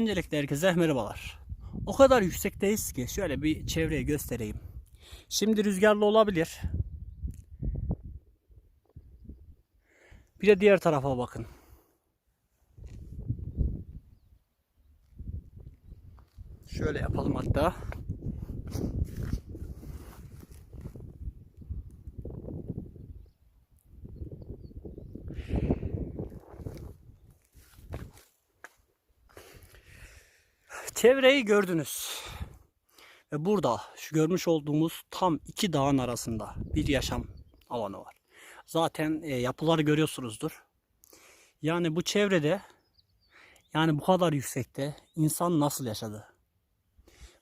Öncelikle herkese merhabalar. O kadar yüksekteyiz ki şöyle bir çevreyi göstereyim. Şimdi rüzgarlı olabilir. Bir de diğer tarafa bakın. Şöyle yapalım hatta. Çevreyi gördünüz. Ve burada şu görmüş olduğumuz tam iki dağın arasında bir yaşam alanı var. Zaten e, yapıları görüyorsunuzdur. Yani bu çevrede yani bu kadar yüksekte insan nasıl yaşadı?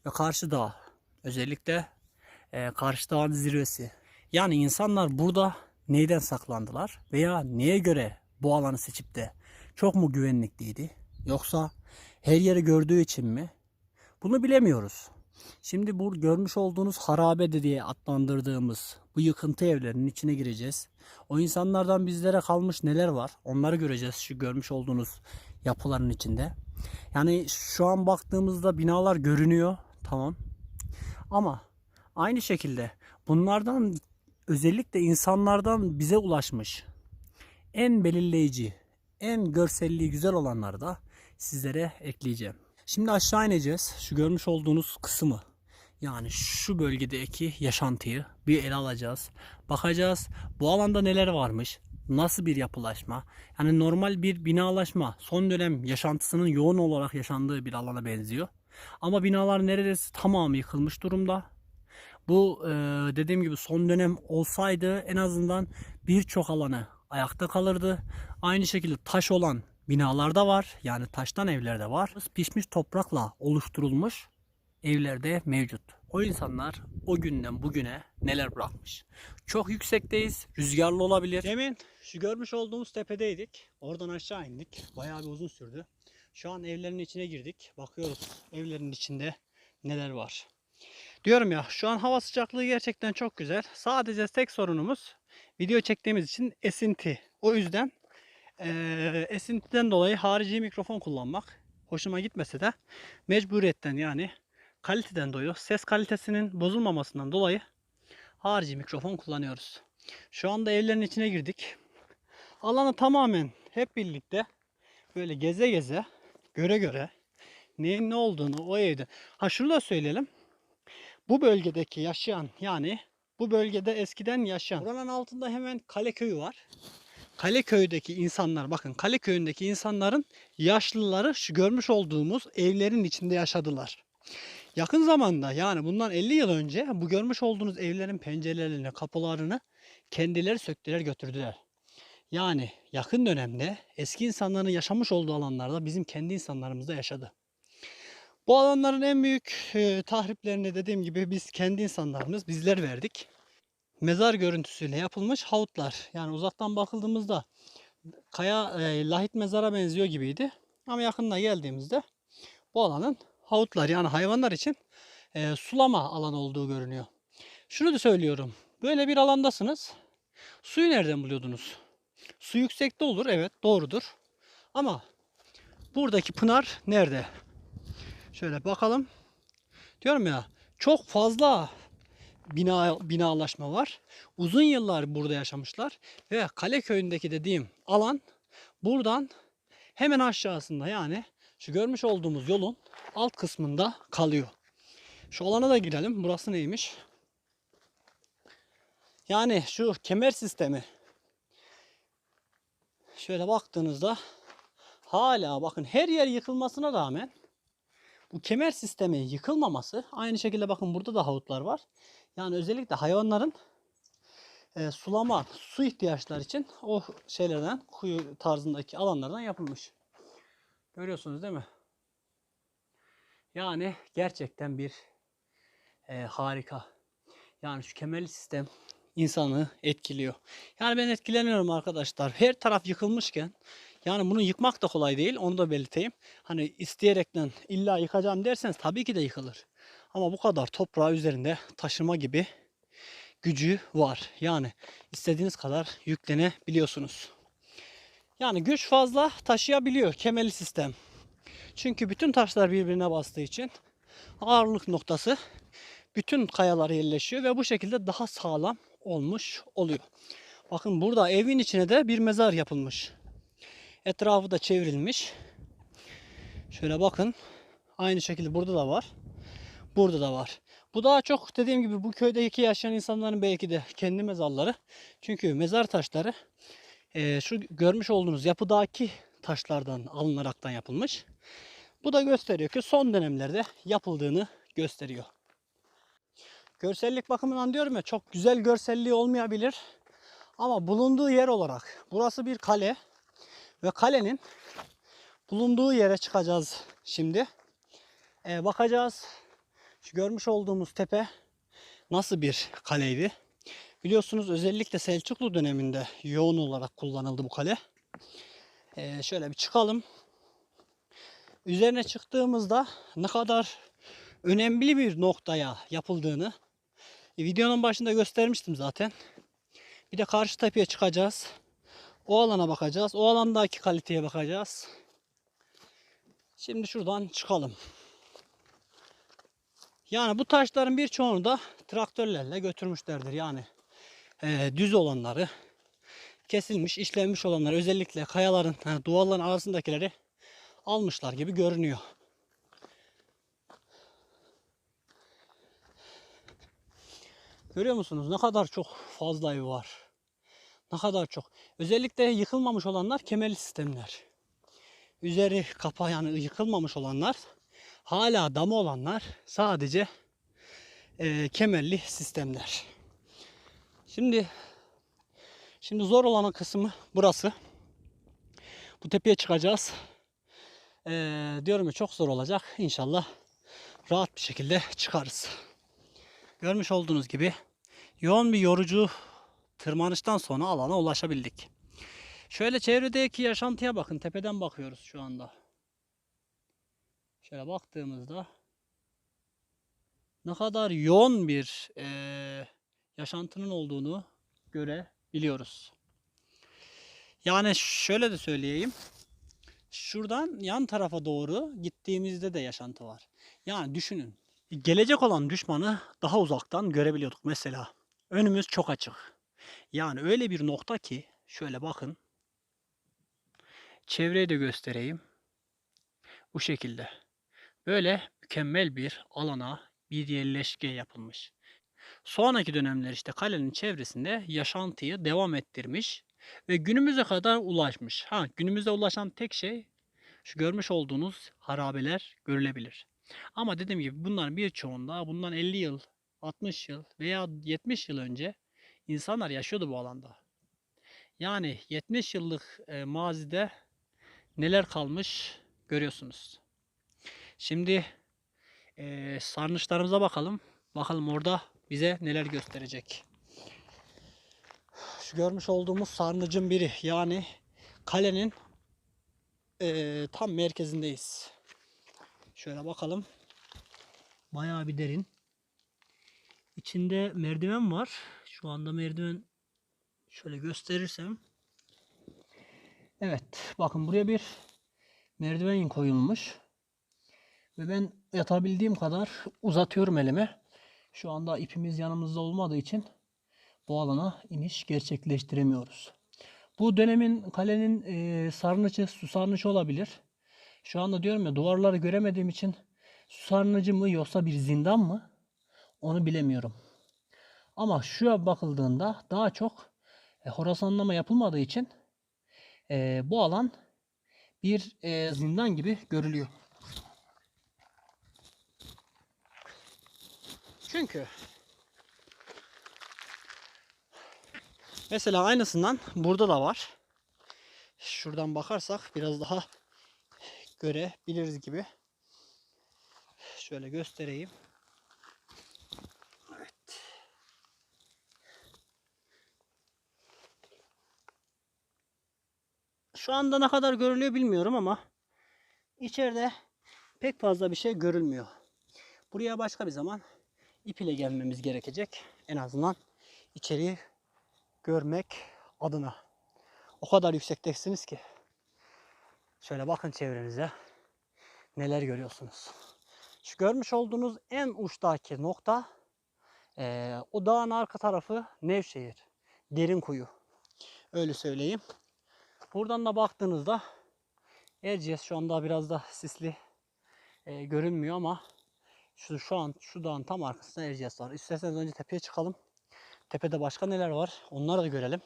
Ve karşı dağ özellikle e, karşı dağın zirvesi. Yani insanlar burada neyden saklandılar veya neye göre bu alanı seçip de çok mu güvenlikliydi? Yoksa her yeri gördüğü için mi? Bunu bilemiyoruz. Şimdi bu görmüş olduğunuz harabe diye adlandırdığımız bu yıkıntı evlerinin içine gireceğiz. O insanlardan bizlere kalmış neler var onları göreceğiz şu görmüş olduğunuz yapıların içinde. Yani şu an baktığımızda binalar görünüyor tamam. Ama aynı şekilde bunlardan özellikle insanlardan bize ulaşmış en belirleyici, en görselliği güzel olanları da sizlere ekleyeceğim. Şimdi aşağı ineceğiz. Şu görmüş olduğunuz kısmı yani şu bölgedeki yaşantıyı bir ele alacağız. Bakacağız bu alanda neler varmış, nasıl bir yapılaşma. Yani normal bir binalaşma son dönem yaşantısının yoğun olarak yaşandığı bir alana benziyor. Ama binalar neredeyse tamamı yıkılmış durumda. Bu e, dediğim gibi son dönem olsaydı en azından birçok alanı ayakta kalırdı. Aynı şekilde taş olan binalar da var. Yani taştan evler de var. Pişmiş toprakla oluşturulmuş evler de mevcut. O insanlar o günden bugüne neler bırakmış. Çok yüksekteyiz. Rüzgarlı olabilir. Demin şu görmüş olduğumuz tepedeydik. Oradan aşağı indik. Bayağı bir uzun sürdü. Şu an evlerin içine girdik. Bakıyoruz evlerin içinde neler var. Diyorum ya şu an hava sıcaklığı gerçekten çok güzel. Sadece tek sorunumuz video çektiğimiz için esinti. O yüzden eee, esintiden dolayı harici mikrofon kullanmak hoşuma gitmese de mecburiyetten yani kaliteden dolayı ses kalitesinin bozulmamasından dolayı harici mikrofon kullanıyoruz. Şu anda evlerin içine girdik. Alanı tamamen hep birlikte böyle geze geze göre göre neyin ne olduğunu o evde. Ha şunu da söyleyelim. Bu bölgedeki yaşayan yani bu bölgede eskiden yaşayan. Buranın altında hemen Kale Köyü var. Kale Köyü'deki insanlar bakın Kale Köyü'ndeki insanların yaşlıları şu görmüş olduğumuz evlerin içinde yaşadılar. Yakın zamanda yani bundan 50 yıl önce bu görmüş olduğunuz evlerin pencerelerini, kapılarını kendileri söktüler götürdüler. Yani yakın dönemde eski insanların yaşamış olduğu alanlarda bizim kendi insanlarımız da yaşadı. Bu alanların en büyük e, tahriplerini dediğim gibi biz kendi insanlarımız bizler verdik. Mezar görüntüsüyle yapılmış havutlar. Yani uzaktan bakıldığımızda kaya e, lahit mezara benziyor gibiydi. Ama yakınına geldiğimizde bu alanın havutlar yani hayvanlar için e, sulama alanı olduğu görünüyor. Şunu da söylüyorum. Böyle bir alandasınız. Suyu nereden buluyordunuz? Su yüksekte olur evet doğrudur. Ama buradaki pınar nerede? Şöyle bakalım. Diyorum ya çok fazla bina binalaşma var. Uzun yıllar burada yaşamışlar ve Kale köyündeki dediğim alan buradan hemen aşağısında yani şu görmüş olduğumuz yolun alt kısmında kalıyor. Şu alana da girelim. Burası neymiş? Yani şu kemer sistemi şöyle baktığınızda hala bakın her yer yıkılmasına rağmen bu kemer sistemi yıkılmaması aynı şekilde bakın burada da havutlar var. Yani özellikle hayvanların e, sulama, su ihtiyaçları için o şeylerden kuyu tarzındaki alanlardan yapılmış. Görüyorsunuz değil mi? Yani gerçekten bir e, harika. Yani şu kemerli sistem insanı etkiliyor. Yani ben etkileniyorum arkadaşlar. Her taraf yıkılmışken yani bunu yıkmak da kolay değil. Onu da belirteyim. Hani isteyerekten illa yıkacağım derseniz tabii ki de yıkılır. Ama bu kadar toprağı üzerinde taşıma gibi gücü var. Yani istediğiniz kadar yüklenebiliyorsunuz. Yani güç fazla taşıyabiliyor kemerli sistem. Çünkü bütün taşlar birbirine bastığı için ağırlık noktası bütün kayalara yerleşiyor ve bu şekilde daha sağlam olmuş oluyor. Bakın burada evin içine de bir mezar yapılmış. Etrafı da çevrilmiş. Şöyle bakın. Aynı şekilde burada da var. Burada da var. Bu daha çok dediğim gibi bu köydeki yaşayan insanların belki de kendi mezarları. Çünkü mezar taşları eee, şu görmüş olduğunuz yapıdaki taşlardan alınaraktan yapılmış. Bu da gösteriyor ki son dönemlerde yapıldığını gösteriyor. Görsellik bakımından diyorum ya çok güzel görselliği olmayabilir. Ama bulunduğu yer olarak burası bir kale ve kalenin bulunduğu yere çıkacağız şimdi. Ee, bakacağız. Şu görmüş olduğumuz tepe nasıl bir kaleydi? Biliyorsunuz özellikle Selçuklu döneminde yoğun olarak kullanıldı bu kale. Ee, şöyle bir çıkalım. Üzerine çıktığımızda ne kadar önemli bir noktaya yapıldığını e, videonun başında göstermiştim zaten. Bir de karşı tepeye çıkacağız. O alana bakacağız. O alandaki kaliteye bakacağız. Şimdi şuradan çıkalım. Yani bu taşların birçoğunu da traktörlerle götürmüşlerdir. Yani e, düz olanları, kesilmiş, işlenmiş olanları özellikle kayaların, yani duvarların arasındakileri almışlar gibi görünüyor. Görüyor musunuz? Ne kadar çok fazla ev var. Ne kadar çok. Özellikle yıkılmamış olanlar kemerli sistemler. Üzeri kapa yani yıkılmamış olanlar hala damı olanlar sadece e, kemerli sistemler. Şimdi şimdi zor olan kısmı burası. Bu tepeye çıkacağız. E, diyorum ya çok zor olacak. İnşallah rahat bir şekilde çıkarız. Görmüş olduğunuz gibi yoğun bir yorucu tırmanıştan sonra alana ulaşabildik. Şöyle çevredeki yaşantıya bakın. Tepeden bakıyoruz şu anda. Şöyle baktığımızda ne kadar yoğun bir eee, yaşantının olduğunu görebiliyoruz. Yani şöyle de söyleyeyim. Şuradan yan tarafa doğru gittiğimizde de yaşantı var. Yani düşünün. Gelecek olan düşmanı daha uzaktan görebiliyorduk mesela. Önümüz çok açık. Yani öyle bir nokta ki şöyle bakın. Çevreyi de göstereyim. Bu şekilde. Böyle mükemmel bir alana bir yerleşke yapılmış. Sonraki dönemler işte kalenin çevresinde yaşantıyı devam ettirmiş ve günümüze kadar ulaşmış. Ha günümüze ulaşan tek şey şu görmüş olduğunuz harabeler görülebilir. Ama dediğim gibi bunların birçoğunda bundan 50 yıl, 60 yıl veya 70 yıl önce insanlar yaşıyordu bu alanda. Yani 70 yıllık e, mazide neler kalmış görüyorsunuz. Şimdi e, sarnıçlarımıza bakalım. Bakalım orada bize neler gösterecek. Şu görmüş olduğumuz sarnıcın biri yani kalenin e, tam merkezindeyiz. Şöyle bakalım. Bayağı bir derin. İçinde merdiven var. Şu anda merdiven şöyle gösterirsem. Evet. Bakın buraya bir merdiven koyulmuş. Ve ben yatabildiğim kadar uzatıyorum elimi. Şu anda ipimiz yanımızda olmadığı için bu alana iniş gerçekleştiremiyoruz. Bu dönemin kalenin e, sarnıcı, su olabilir. Şu anda diyorum ya duvarları göremediğim için su sarnıcı mı yoksa bir zindan mı onu bilemiyorum. Ama şu bakıldığında daha çok e, horasanlama yapılmadığı için e, bu alan bir e, zindan gibi görülüyor. Çünkü mesela aynısından burada da var. Şuradan bakarsak biraz daha görebiliriz gibi. Şöyle göstereyim. Anda ne kadar görülüyor bilmiyorum ama içeride pek fazla bir şey görülmüyor. Buraya başka bir zaman ip ile gelmemiz gerekecek. En azından içeriği görmek adına. O kadar yüksektesiniz ki. Şöyle bakın çevrenize. neler görüyorsunuz. Şu görmüş olduğunuz en uçtaki nokta eee, o dağın arka tarafı Nevşehir. Derin kuyu. Öyle söyleyeyim. Buradan da baktığınızda Erciyes şu anda biraz da sisli eee, görünmüyor ama şu, şu an şu dağın tam arkasında Erciyes var. İsterseniz önce tepeye çıkalım. Tepede başka neler var onları da görelim.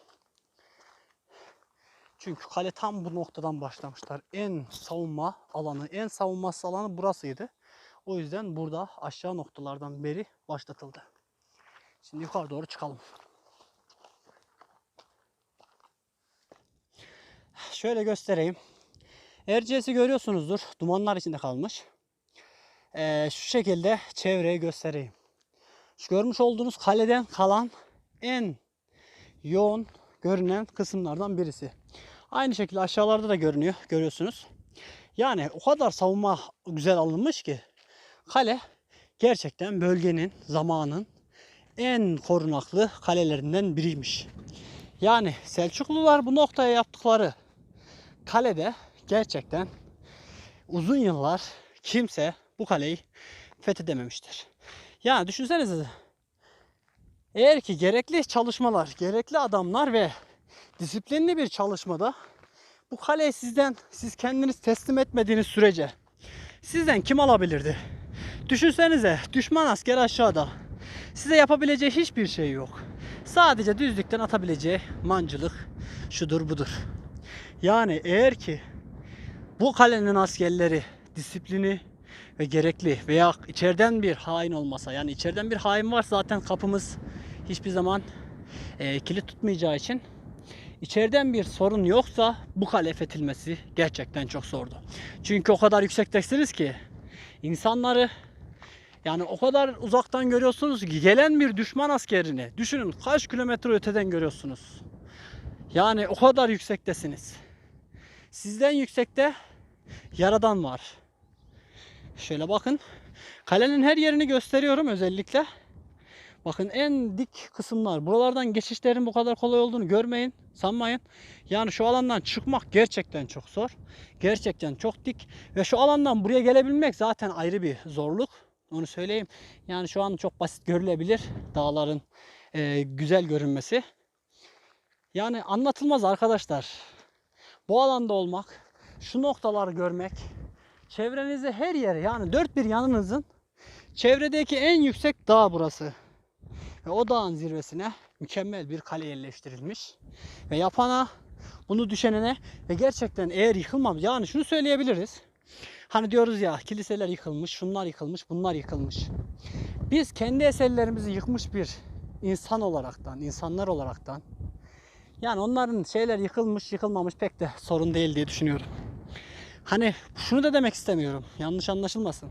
Çünkü kale tam bu noktadan başlamışlar. En savunma alanı, en savunması alanı burasıydı. O yüzden burada aşağı noktalardan beri başlatıldı. Şimdi yukarı doğru çıkalım. Şöyle göstereyim. Erciyes'i görüyorsunuzdur. Dumanlar içinde kalmış. Ee, şu şekilde çevreyi göstereyim. Şu görmüş olduğunuz kaleden kalan en yoğun görünen kısımlardan birisi. Aynı şekilde aşağılarda da görünüyor. Görüyorsunuz. Yani o kadar savunma güzel alınmış ki kale gerçekten bölgenin, zamanın en korunaklı kalelerinden biriymiş. Yani Selçuklular bu noktaya yaptıkları kalede gerçekten uzun yıllar kimse bu kaleyi fethedememiştir. Yani düşünsenize eğer ki gerekli çalışmalar, gerekli adamlar ve disiplinli bir çalışmada bu kaleyi sizden siz kendiniz teslim etmediğiniz sürece sizden kim alabilirdi? Düşünsenize düşman asker aşağıda. Size yapabileceği hiçbir şey yok. Sadece düzlükten atabileceği mancılık şudur budur. Yani eğer ki bu kalenin askerleri disiplini ve gerekli veya içeriden bir hain olmasa yani içeriden bir hain var zaten kapımız hiçbir zaman e, kilit tutmayacağı için içeriden bir sorun yoksa bu kale fethedilmesi gerçekten çok zordu. Çünkü o kadar yüksektesiniz ki insanları yani o kadar uzaktan görüyorsunuz ki gelen bir düşman askerini düşünün kaç kilometre öteden görüyorsunuz. Yani o kadar yüksektesiniz. Sizden yüksekte yaradan var. Şöyle bakın. Kalenin her yerini gösteriyorum özellikle. Bakın en dik kısımlar. Buralardan geçişlerin bu kadar kolay olduğunu görmeyin. Sanmayın. Yani şu alandan çıkmak gerçekten çok zor. Gerçekten çok dik. Ve şu alandan buraya gelebilmek zaten ayrı bir zorluk. Onu söyleyeyim. Yani şu an çok basit görülebilir. Dağların e, güzel görünmesi. Yani anlatılmaz arkadaşlar. Bu alanda olmak, şu noktaları görmek, çevrenizde her yere yani dört bir yanınızın çevredeki en yüksek dağ burası. Ve o dağın zirvesine mükemmel bir kale yerleştirilmiş. Ve yapana, bunu düşenene ve gerçekten eğer yıkılmamış yani şunu söyleyebiliriz. Hani diyoruz ya kiliseler yıkılmış, şunlar yıkılmış, bunlar yıkılmış. Biz kendi eserlerimizi yıkmış bir insan olaraktan, insanlar olaraktan yani onların şeyler yıkılmış, yıkılmamış pek de sorun değil diye düşünüyorum. Hani şunu da demek istemiyorum. Yanlış anlaşılmasın.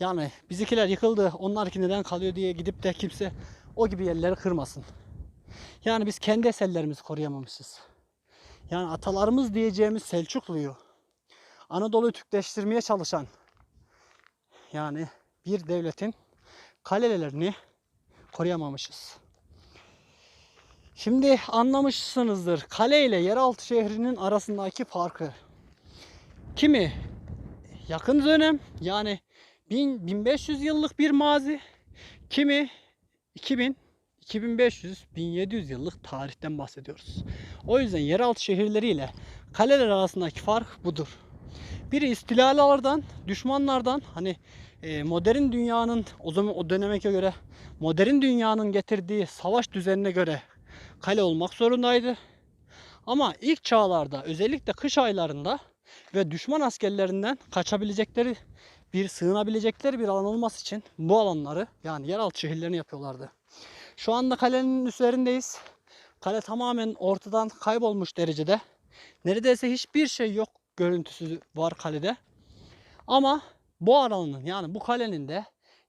Yani bizimkiler yıkıldı, onlarki neden kalıyor diye gidip de kimse o gibi yerleri kırmasın. Yani biz kendi eserlerimizi koruyamamışız. Yani atalarımız diyeceğimiz Selçuklu'yu Anadolu'yu Türkleştirmeye çalışan yani bir devletin kalelerini koruyamamışız. Şimdi anlamışsınızdır. Kale ile yeraltı şehrinin arasındaki farkı. Kimi yakın dönem yani 1000 1500 yıllık bir mazi, kimi 2000 2500 1700 yıllık tarihten bahsediyoruz. O yüzden yeraltı şehirleriyle kaleler arasındaki fark budur. Biri istilalardan, düşmanlardan hani e, modern dünyanın o zaman o dönemeke göre modern dünyanın getirdiği savaş düzenine göre kale olmak zorundaydı. Ama ilk çağlarda özellikle kış aylarında ve düşman askerlerinden kaçabilecekleri bir sığınabilecekleri bir alan olması için bu alanları yani yeraltı şehirlerini yapıyorlardı. Şu anda kalenin üzerindeyiz. Kale tamamen ortadan kaybolmuş derecede. Neredeyse hiçbir şey yok görüntüsü var kalede. Ama bu alanın yani bu kalenin de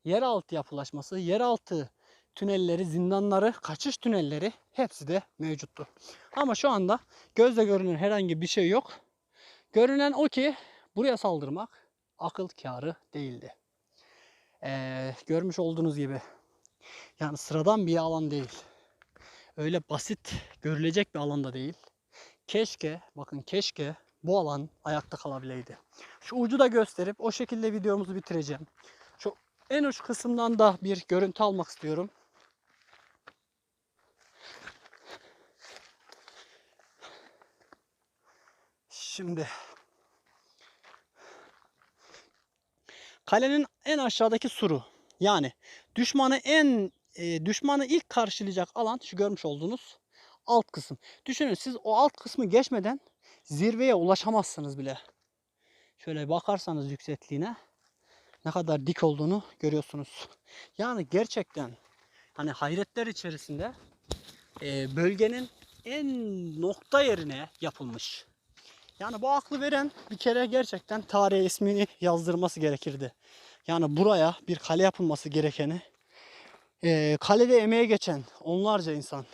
yeraltı yapılaşması, yeraltı tünelleri, zindanları, kaçış tünelleri hepsi de mevcuttu. Ama şu anda gözle görünen herhangi bir şey yok. Görünen o ki buraya saldırmak akıl kârı değildi. Ee, görmüş olduğunuz gibi yani sıradan bir alan değil. Öyle basit görülecek bir alanda değil. Keşke, bakın keşke bu alan ayakta kalabileydi. Şu ucu da gösterip o şekilde videomuzu bitireceğim. Şu en uç kısımdan da bir görüntü almak istiyorum. Şimdi kalenin en aşağıdaki suru yani düşmanı en e, düşmanı ilk karşılayacak alan şu görmüş olduğunuz alt kısım. Düşünün siz o alt kısmı geçmeden zirveye ulaşamazsınız bile. Şöyle bakarsanız yüksekliğine ne kadar dik olduğunu görüyorsunuz. Yani gerçekten hani hayretler içerisinde e, bölgenin en nokta yerine yapılmış. Yani bu aklı veren bir kere gerçekten tarihe ismini yazdırması gerekirdi. Yani buraya bir kale yapılması gerekeni e, kalede emeğe geçen onlarca insan.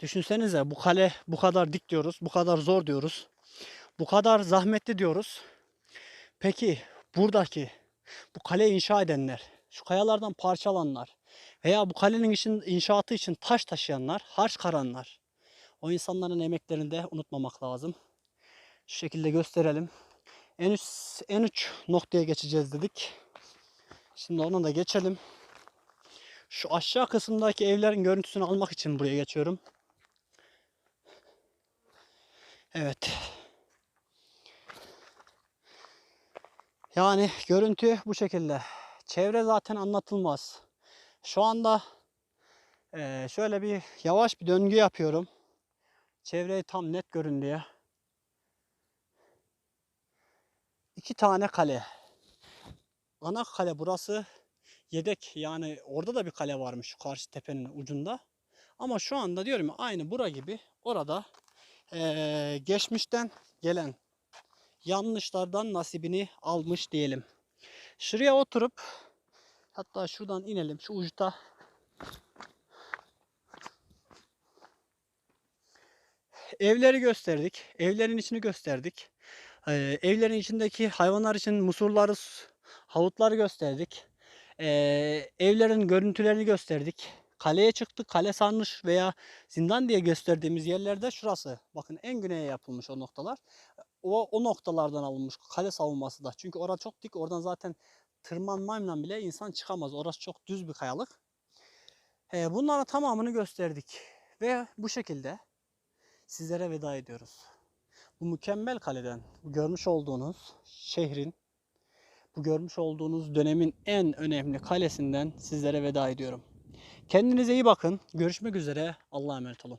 Düşünsenize bu kale bu kadar dik diyoruz, bu kadar zor diyoruz, bu kadar zahmetli diyoruz. Peki buradaki bu kale inşa edenler, şu kayalardan parçalanlar veya bu kalenin için, inşaatı için taş taşıyanlar, harç karanlar. O insanların emeklerini de unutmamak lazım. Şu şekilde gösterelim. En üst, en uç noktaya geçeceğiz dedik. Şimdi ona da geçelim. Şu aşağı kısımdaki evlerin görüntüsünü almak için buraya geçiyorum. Evet. Yani görüntü bu şekilde. Çevre zaten anlatılmaz. Şu anda şöyle bir yavaş bir döngü yapıyorum. Çevreyi tam net görün diye. İki tane kale. Ana kale burası yedek yani orada da bir kale varmış şu karşı tepenin ucunda. Ama şu anda diyorum ya aynı bura gibi orada eee, geçmişten gelen yanlışlardan nasibini almış diyelim. Şuraya oturup hatta şuradan inelim şu uçta evleri gösterdik. Evlerin içini gösterdik. Ee, evlerin içindeki hayvanlar için musurları, havutları gösterdik. Ee, evlerin görüntülerini gösterdik. Kaleye çıktık. Kale sarmış veya zindan diye gösterdiğimiz yerlerde şurası. Bakın en güneye yapılmış o noktalar. O, o noktalardan alınmış kale savunması da. Çünkü orası çok dik. Oradan zaten tırmanmayla bile insan çıkamaz. Orası çok düz bir kayalık. Ee, bunların tamamını gösterdik. Ve bu şekilde sizlere veda ediyoruz. Bu mükemmel kaleden görmüş olduğunuz şehrin bu görmüş olduğunuz dönemin en önemli kalesinden sizlere veda ediyorum. Kendinize iyi bakın. Görüşmek üzere. Allah'a emanet olun.